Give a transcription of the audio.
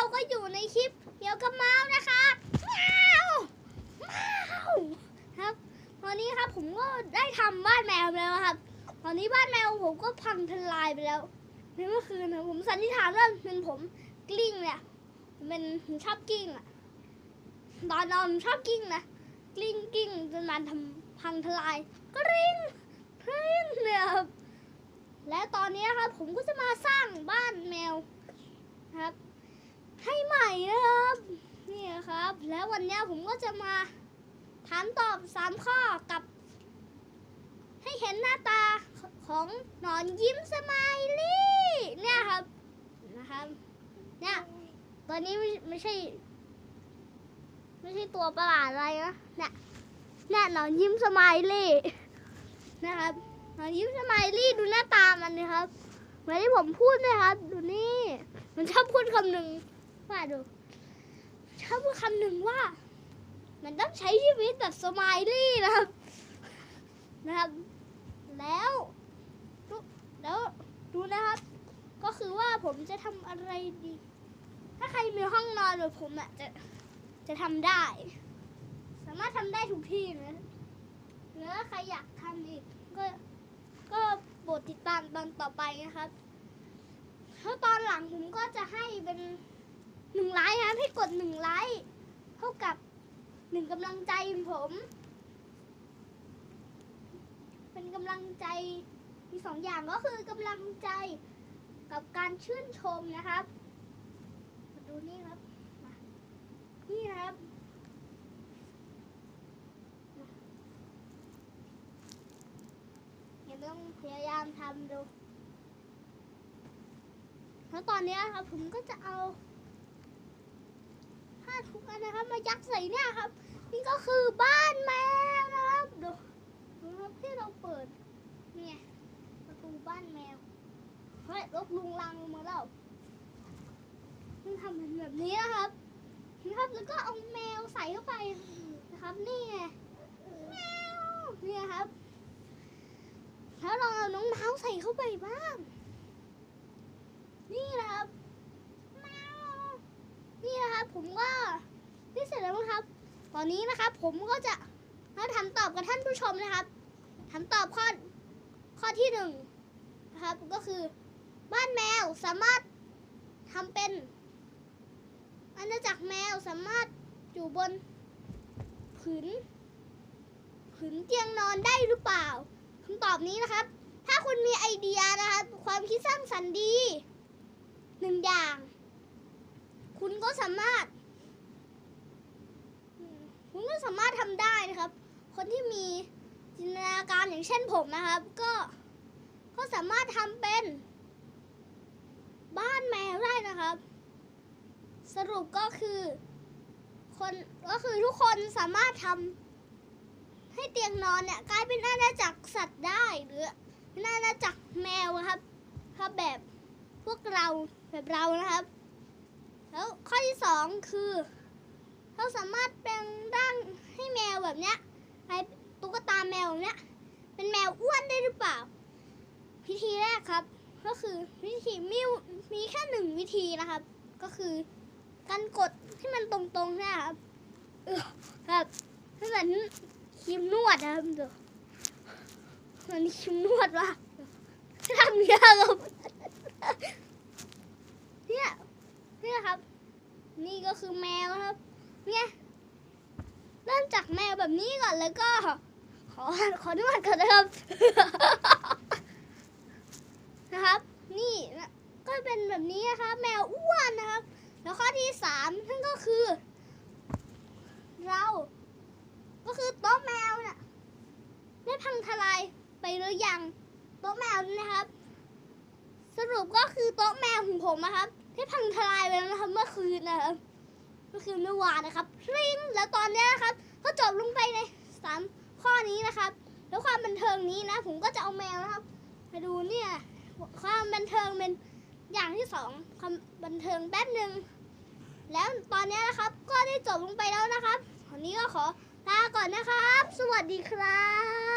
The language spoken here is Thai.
เราก็อยู่ในคลิปเกี่ยวกับเมาส์นะครับว้าวว้าวครับ ตอนนี้ครับผมก็ได้ทำบ้านแมวไปแล้วครับ ตอนนี้บ้านแมวผมก็พังทลายไปแล้วในเมื่อคืนนะผมสันนิษฐานว่าเป็นผมกลิ้งเนี่ยเป็นผมชอบกลิ้งอะตอนนอนชอบกลิ้งนะกลิ้งกลิ้งจนมันทำพังทลายกริ้งกริ้งเนี่ยครับและตอนนี้ครับผมก็จะมาสร้างบ้านแมวครับ ให้ใหม่นะครับนี่ครับ แล้ววันนี้ผมก็จะมาถามตอบสามข้อกับ ให้เห็นหน้าตาของหนอนยิ้มสไมายลี่เนี่ยครับนะครับเนี่ยตัวนี้ไม่ไม่ใช่ ไม่ใช่ตัวประหลาดอะไรนะเนี่ยเนี่ยหนอนยิ้มสไมายลี่นะครับหนอนยิ้มสไมายลี่ดูหน้าตามันนะครับเหมือนที่ผมพูดนะครับ ดูนี่มันชอบพูดคำหนึ่งว่าดู ชอบพูดคำหนึ่งว่า มันต้องใช้ชีวิตแบบสไมายลี่นะครับ นะครับ แล้วแล้วดูนะครับ ก็คือว่าผมจะทำอะไรดี ถ้าใครมีห้องนอนแบบผมอะจะจะทำได้ สามารถทำได้ทุกที่นะหรือถ้าใครอยากทำอีกก็ก็โปรดติดตามตอนต่อไปนะครับแล้วตอนหลังผมก็จะให้เป็น หนึ่งไลค์นะครับให้กดหนึ่งไลค์เท่ากับหนึ่งกำลังใจผม เป็นกำลังใจมีสองอย่างก็คือกำลังใจกับการชื่นชมนะครับมาดูนี่ครับนี่ครับเดี๋ยวต้องพยายามทำดูแล้วตอนนี้ครับผมก็จะเอา ทุกอันนะครับ มายัดใส่เนี่ยครับ นี่ก็คือบ้านแมวนะครับดูดูนะครับที่เราเปิดเนี่ยประตูบ้านแมวเฮ้ยลบลุงลังมาแล้วมันทำเป็นแบบนี้นะครับนะครับแล้วก็เอาแมวใส่เข้าไปนะครับนี่ไงแมวเนี่ยครับแล้วลองเอาน้องเมาส์ใส่เข้าไปบ้าง นี่นะครับ นะครับ ผมก็ที่เสร็จแล้วนะครับ ตอนนี้นะครับ ผมก็จะมาถามตอบกับท่านผู้ชมนะครับถามตอบข้อข้อที่หนึ่งนะครับก็คือบ้านแมวสามารถทำเป็นอาณาจักรแมวสามารถอยู่บนผืนผืนเตียงนอนได้หรือเปล่าคำตอบนี้นะครับ ถ้าคุณมีไอเดียนะครับ ความคิดสร้างสรรค์ดีหนึ่งอย่าง คุณก็สามารถ คุณก็สามารถทำได้ นะครับ คนที่มีจินตนาการอย่างเช่นผมนะครับ ก็ก็สามารถทำเป็น บ้านแมวได้นะครับ สรุปก็คือคนก็คือทุกคนสามารถทำให้เตียงนอนเนี่ยกลายเป็นอาณาจักรสัตว์ได้หรือเป็นอาณาจักรแมวครับถ้าแบบพวกเราแบบเรานะครับ แล้วข้อที่สองคือ เราสามารถแปลงร่างให้แมวแบบเนี้ยให้ตุ๊กตาแมวแบบเนี้ยเป็นแมวอ้วนได้หรือเปล่า วิธีแรกครับ ก็คือวิธีมีมีแค่หนึ่งวิธีนะครับ ก็คือการกดให้มันตรงๆนะครับเออครับให้เหมือนครีมนวดนะครับเดี๋ยวมันครีมนวดว่ะทำเนี้ยครับเนี่ย เนี่ยครับ นี่ก็คือแมวครับ เนี่ยเริ่มจากแมวแบบนี้ก่อนแล้วก็ ขอขอนวดก่อนนะครับ นะครับ นี่ก็เป็นแบบนี้นะครับแมวอ้วนนะครับ แล้วข้อที่สามนั่นก็คือ เรา ก็คือโต๊ะแมวน่ะได้พังทลายไปหรือยังโต๊ะแมวนะครับ สรุปก็คือโต๊ะแมวของผมนะครับได้พังทลายไปแล้วนะครับเมื่อคืนนะครับ คือเมื่อวานนะครับริงแล้วตอนนี้นะครับก็จบลงไปในสามข้อนี้นะครับ แล้วความบันเทิงนี้นะ ผมก็จะเอาแมวนะครับ มาดูเนี่ย ความบันเทิงเป็นอย่างที่สองความบันเทิงแป๊บหนึ่งแล้วตอนนี้นะครับก็ได้จบลงไปแล้วนะครับวันนี้ก็ขอลาก่อนนะครับ สวัสดีครับ